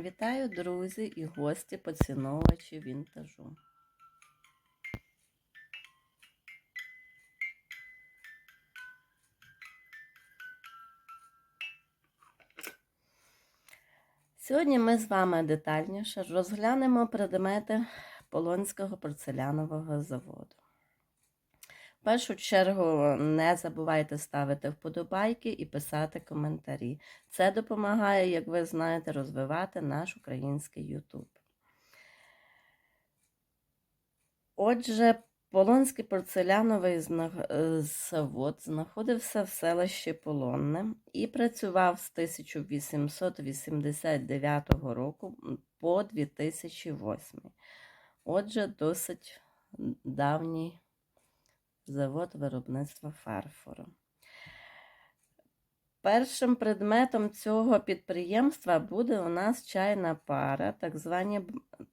Вітаю, друзі і гості, поціновувачі вінтажу. Сьогодні ми з вами детальніше розглянемо предмети Полонського порцелянового заводу. В першу чергу не забувайте ставити вподобайки і писати коментарі. Це допомагає, як ви знаєте, розвивати наш український YouTube. Отже, Полонський порцеляновий завод знаходився в селищі Полонне і працював з 1889 року по 2008. Отже, досить давній завод виробництва фарфору. Першим предметом цього підприємства буде у нас чайна пара, так звані,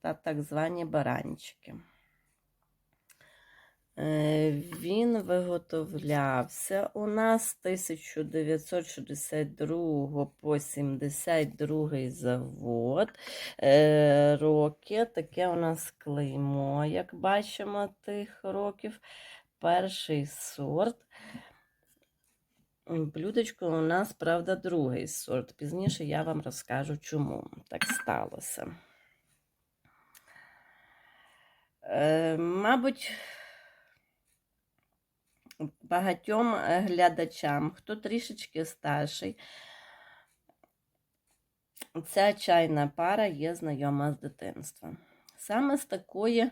та так звані баранчики. Він виготовлявся у нас з 1962 по 72 завод. Роки таке у нас клеймо, як бачимо, тих років. Перший сорт. Блюдечко у нас, правда, другий сорт. Пізніше я вам розкажу, чому так сталося. Е, Мабуть, багатьом глядачам, хто трішечки старший, ця чайна пара є знайома з дитинства. Саме з такої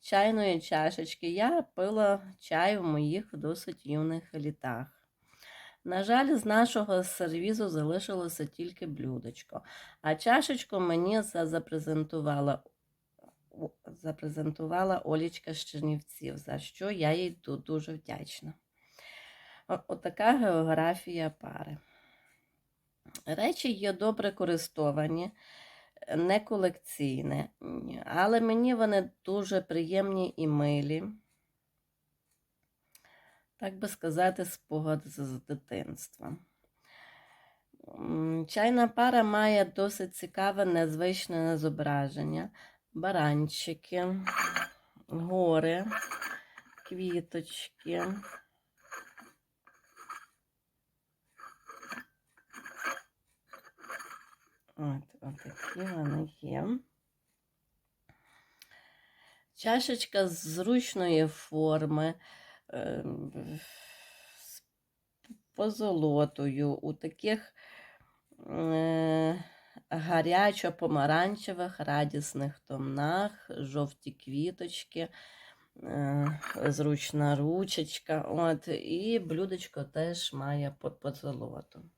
чайної чашечки я пила чай в моїх досить юних літах. На жаль, з нашого сервізу залишилося тільки блюдечко, а чашечку мені запрезентувала запрезентувала Олічка з Чернівців, за що я їй тут дуже вдячна. Отака географія пари. Речі є добре користовані, не колекційні, але мені вони дуже приємні і милі. Так би сказати, спогад з дитинства. Чайна пара має досить цікаве, незвичне зображення баранчики, гори, квіточки. От, отакі вони є. Чашечка з зручної форми, ем, з позолотою, у таких е, гарячо-помаранчевих радісних тонах, жовті квіточки, е, зручна ручечка. От, І блюдечко теж має позолоту.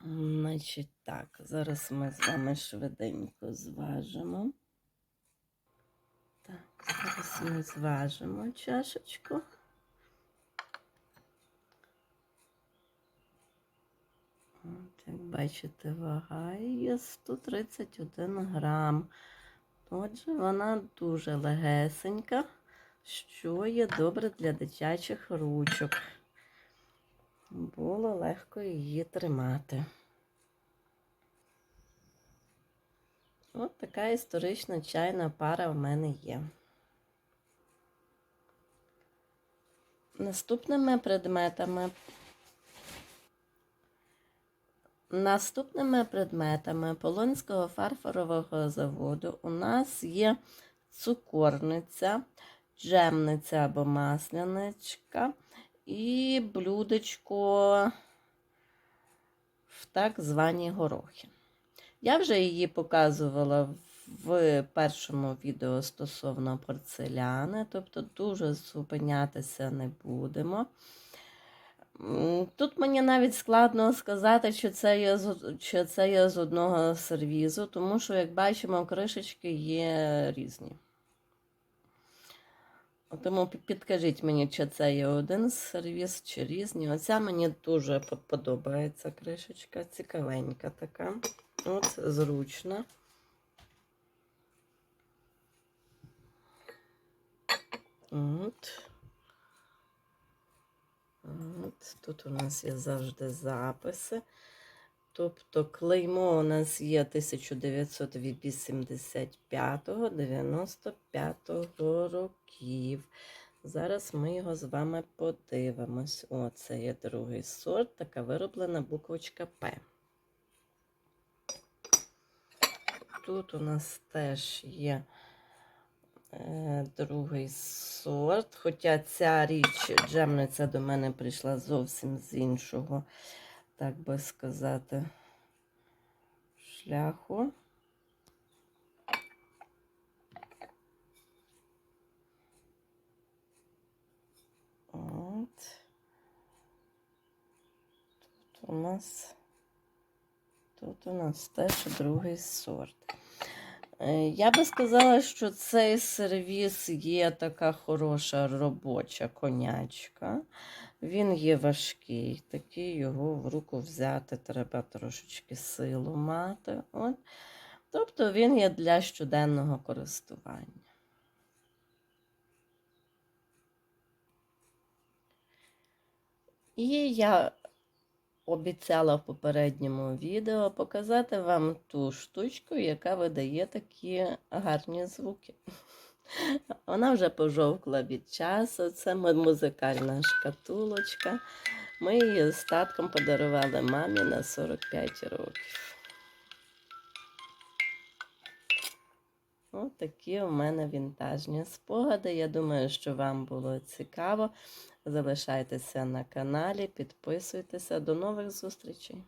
Значить, так, зараз ми з вами швиденько зважимо. Так, зараз ми зважимо чашечку. От, як бачите, вага є 131 грам. Отже, вона дуже легесенька, що є добре для дитячих ручок. Було легко її тримати. От така історична чайна пара в мене є. Наступними предметами Наступними предметами Полонського фарфорового заводу у нас є цукорниця, джемниця або масляничка і блюдечко в так звані горохи. Я вже її показувала в першому відео стосовно порцеляни, тобто дуже зупинятися не будемо. Тут мені навіть складно сказати, чи це є чи це є з одного сервізу, тому що, як бачимо, кришечки є різні. Тому підкажіть мені, чи це є один сервіс, чи різні. Оця мені дуже подобається кришечка, цікавенька така. От, зручна. От. От, Тут у нас є завжди записи. Тобто клеймо у нас є 1985-95 років. Зараз ми його з вами подивимось. О, це є другий сорт, така вироблена буквочка П. Тут у нас теж є е, другий сорт. Хоча ця річ джемниця до мене прийшла зовсім з іншого, так би сказати, шляху. От. Тут у нас тут у нас теж другий сорт. Е, Я би сказала, що цей сервіс є така хороша робоча конячка. Він є важкий, такий його в руку взяти треба трошечки силу мати. От. Тобто він є для щоденного користування. І я обіцяла в попередньому відео показати вам ту штучку, яка видає такі гарні звуки. Вона вже пожовкла від часу. Це музикальна шкатулочка. Ми її з татком подарували мамі на 45 років. Ось такі у мене вінтажні спогади. Я думаю, що вам було цікаво. Залишайтеся на каналі, підписуйтеся. До нових зустрічей!